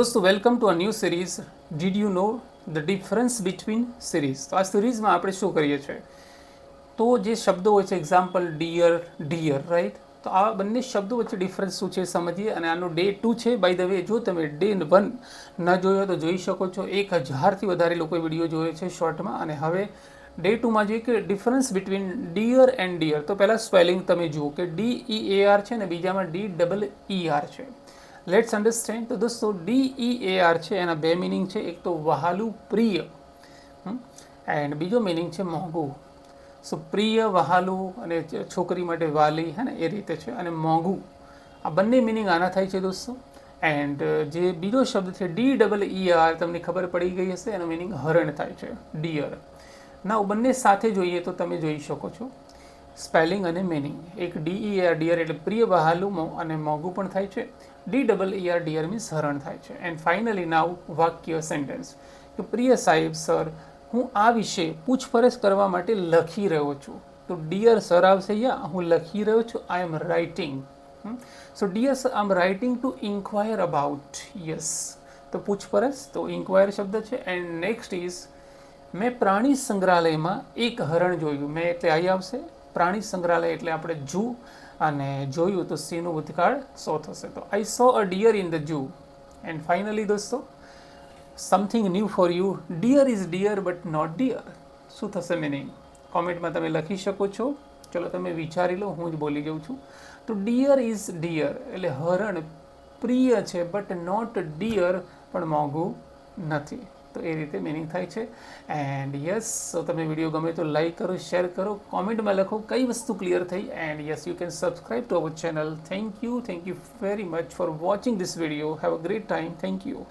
દોસ્તો welcome to a new series did you know the difference between series તો આ સિરીઝમાં આપણે શું કરીએ છીએ? તો જે શબ્દો હોય છે એક્ઝામ્પલ ડિયર ડિયર રાઈટ તો આ બંને શબ્દો વચ્ચે ડિફરન્સ શું છે સમજીએ અને આનો ડે ટુ છે. બાય ધ વે જો તમે ડે વન ન જોયો તો જોઈ શકો છો. એક હજારથી વધારે લોકોએ વીડિયો જોયો છે શોર્ટમાં અને હવે ડે ટુમાં જોઈએ કે difference between dear and deer તો પહેલાં સ્પેલિંગ તમે જુઓ કે ડી ઈ એ આર છે ને બીજામાં ડી ડબલ ઈ આર છે. લેટ્સ અન્ડરસ્ટેન્ડ તો દોસ્તો ડી એ આર છે, એના બે મિનિંગ છે. એક તો વહાલું પ્રિય એન્ડ બીજો મિનિંગ છે મોંઘું. સો પ્રિય, વહાલું અને છોકરી માટે વાલી, હે ને, એ રીતે છે. અને મોંઘું. આ બંને મિનિંગ આના થાય છે દોસ્તો. એન્ડ જે બીજો શબ્દ છે ડી ડબલ ઈ આર તમને ખબર પડી ગઈ હશે, એનો મિનિંગ હરણ થાય છે. ડિયર ના બંને સાથે જોઈએ તો તમે જોઈ શકો છો. સ્પેલિંગ અને મિનિંગ. એક ડી ઈ આર ડિયર એટલે પ્રિય બહાલું અને મોંઘું પણ થાય છે. D double E R deer means હરણ થાય છે. એન્ડ ફાઇનલી નાવ વાક્ય સેન્ટેન્સ કે પ્રિય સાહેબ, સર, હું આ વિશે પૂછપરછ કરવા માટે લખી રહ્યો છું. તો ડિયર સર આવશે યા? હું લખી રહ્યો છું. I am writing so dear sir I am writing to enquire about yes તો પૂછપરછ, તો ઇન્ક્વાયર શબ્દ છે. એન્ડ નેક્સ્ટ ઇઝ મેં પ્રાણી સંગ્રહાલયમાં એક હરણ જોયું. મેં એટલે અહીં આવશે. પ્રાણી સંગ્રહાલય એટલે આપણે જૂ અને જોયું તો સીનું ભૂતકાળ સો થશે. તો I saw a deer in the zoo and finally દોસ્તો something new for you dear is deer but not dear શું થશે મિનિંગ કોમેન્ટમાં તમે લખી શકો છો. ચલો તમે વિચારી લો, હું જ બોલી જાઉં છું. તો ડિયર ઇઝ ડિયર એટલે હરણ પ્રિય છે બટ નોટ ડિયર પણ મોંઘું નથી. તો એ રીતે મિનિંગ થાય છે. એન્ડ યસ સો તમે વીડિયો ગમે તો લાઈક કરો શેર કરો કોમેન્ટમાં લખો કઈ વસ્તુ ક્લિયર થઈ. And yes you can subscribe to our channel thank you thank you very much for watching this video have a great time thank you